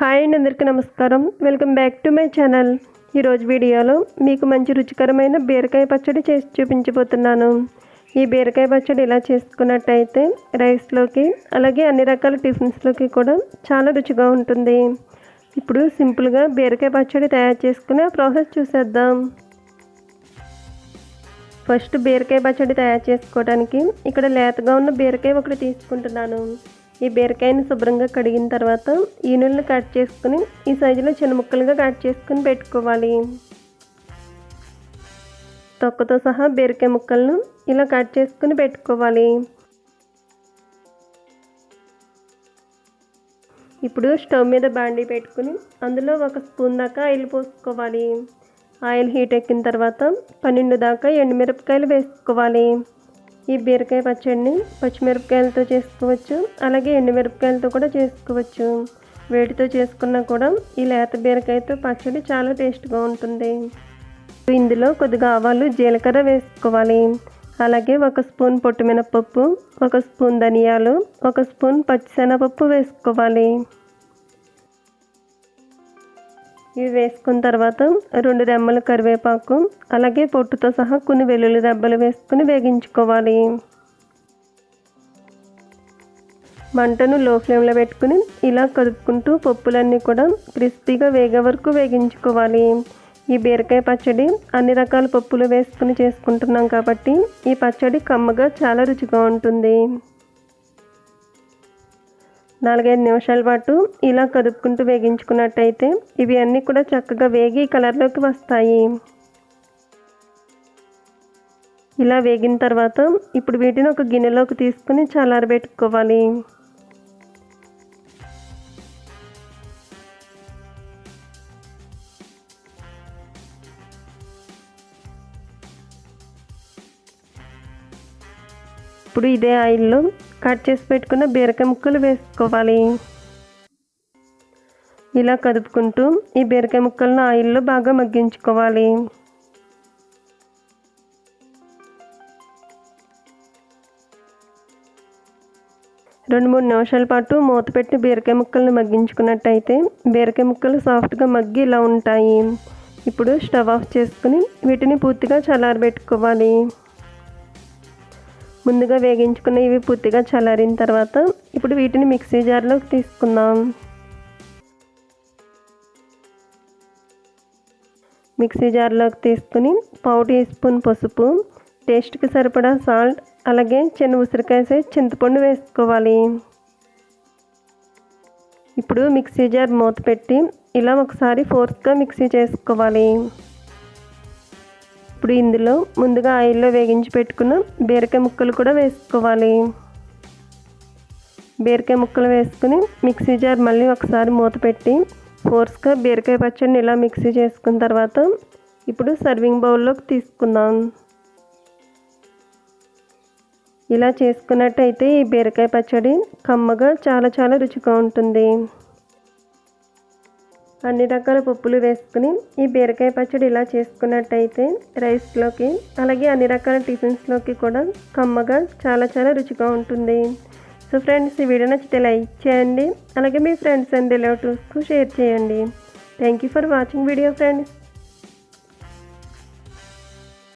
Hi అండి అందరికీ నమస్కారం. Welcome back to my channel ఈరోజు వీడియోలో మీకు మంచి రుచికరమైన బీరకాయ పచ్చడి చేసి చూపించబోతున్నాను. ఈ బీరకాయ పచ్చడి ఇలా చేసుకున్నట్టయితే రైస్లోకి అలాగే అన్ని రకాల టిఫిన్స్లోకి కూడా చాలా రుచిగా ఉంటుంది. ఇప్పుడు సింపుల్గా బీరకాయ పచ్చడి తయారు చేసుకునే ప్రాసెస్ చూసేద్దాం. ఫస్ట్ బీరకాయ పచ్చడి తయారు చేసుకోవడానికి ఇక్కడ లేతగా ఉన్న బీరకాయ ఒకటి తీసుకుంటున్నాను. ఈ బీరకాయని శుభ్రంగా కడిగిన తర్వాత ఈనుల్ని కట్ చేసుకుని ఈ సైజులో చిన్న ముక్కలుగా కట్ చేసుకుని పెట్టుకోవాలి. తొక్కతో సహా బీరకాయ ముక్కలను ఇలా కట్ చేసుకుని పెట్టుకోవాలి. ఇప్పుడు స్టవ్ మీద బాండీ పెట్టుకుని అందులో ఒక స్పూన్ దాకా ఆయిల్ పోసుకోవాలి. ఆయిల్ హీట్ ఎక్కిన తర్వాత పన్నెండు దాకా ఎండుమిరపకాయలు వేసుకోవాలి. ఈ బీరకాయ పచ్చడిని పచ్చిమిరపకాయలతో చేసుకోవచ్చు. అలాగే ఎండుమిరపకాయలతో కూడా చేసుకోవచ్చు. వేటితో చేసుకున్నా కూడా ఈ లేత బీరకాయతో పచ్చడి చాలా టేస్ట్గా ఉంటుంది. ఇందులో కొద్దిగా ఆవాలు జీలకర్ర వేసుకోవాలి. అలాగే ఒక స్పూన్ పొట్టు మినపప్పు ఒక స్పూన్ ధనియాలు ఒక స్పూన్ పచ్చిశనగపప్పు వేసుకోవాలి. ఇవి వేసుకున్న తర్వాత రెండు రెమ్మల కరివేపాకు అలాగే పొట్టుతో సహా కొన్ని వెల్లుల్లి దెబ్బలు వేసుకుని వేగించుకోవాలి. మంటను లో ఫ్లేమ్లో పెట్టుకుని ఇలా కదుపుకుంటూ పప్పులన్నీ కూడా క్రిస్పీగా వేగే వరకు వేగించుకోవాలి. ఈ బీరకాయ పచ్చడి అన్ని రకాల పప్పులు వేసుకుని చేసుకుంటున్నాం కాబట్టి ఈ పచ్చడి కమ్మగా చాలా రుచిగా ఉంటుంది. నాలుగైదు నిమిషాల పాటు ఇలా కదుపుకుంటూ వేగించుకున్నట్టయితే ఇవి అన్నీ కూడా చక్కగా వేగి కలర్లోకి వస్తాయి. ఇలా వేగిన తర్వాత ఇప్పుడు వీటిని ఒక గిన్నెలోకి తీసుకుని చల్లారబెట్టుకోవాలి ఇప్పుడు ఇదే ఆయిల్లో కట్ చేసి పెట్టుకున్న బీరకాయ ముక్కలు వేసుకోవాలి. ఇలా కదుపుకుంటూ ఈ బీరకాయ ముక్కలను ఆయిల్లో బాగా మగ్గించుకోవాలి. రెండు మూడు నిమిషాల పాటు మూత పెట్టి బీరకాయ ముక్కలను మగ్గించుకున్నట్టయితే బీరకాయ ముక్కలు సాఫ్ట్గా మగ్గి ఇలా ఉంటాయి. ఇప్పుడు స్టవ్ ఆఫ్ చేసుకుని వీటిని పూర్తిగా చల్లారబెట్టుకోవాలి. ముందుగా వేగించుకున్న ఇవి పూర్తిగా చల్లారిన తర్వాత ఇప్పుడు వీటిని మిక్సీ జార్లోకి తీసుకుందాం. మిక్సీ జార్లోకి తీసుకుని పావు టీ స్పూన్ పసుపు టేస్ట్కి సరిపడా సాల్ట్ అలాగే చిన్న ఉసిరికాయ చింతపండు వేసుకోవాలి. ఇప్పుడు మిక్సీ జార్ మూత పెట్టి ఇలా ఒకసారి ఫోర్స్గా మిక్సీ చేసుకోవాలి. ఇప్పుడు ఇందులో ముందుగా ఆయిల్లో వేగించి పెట్టుకున్న బీరకాయ ముక్కలు కూడా వేసుకోవాలి. బీరకాయ ముక్కలు వేసుకుని మిక్సీ జార్ మళ్ళీ ఒకసారి మూత పెట్టి ఫోర్స్గా బీరకాయ పచ్చడిని ఇలా మిక్సీ చేసుకున్న తర్వాత ఇప్పుడు సర్వింగ్ బౌల్లోకి తీసుకుందాం. ఇలా చేసుకున్నట్టయితే ఈ బీరకాయ పచ్చడి కమ్మగా చాలా చాలా రుచిగా ఉంటుంది. అన్ని రకాల పప్పులు వేసుకుని ఈ బీరకాయ పచ్చడి ఇలా చేసుకున్నట్టయితే రైస్లోకి అలాగే అన్ని రకాల టిఫిన్స్లోకి కూడా కమ్మగా చాలా చాలా రుచిగా ఉంటుంది. సో ఫ్రెండ్స్ ఈ వీడియో నచ్చితే లైక్ చేయండి. అలాగే మీ ఫ్రెండ్స్ అండ్ రిలేటివ్స్కు షేర్ చేయండి. Thank you for watching video friends.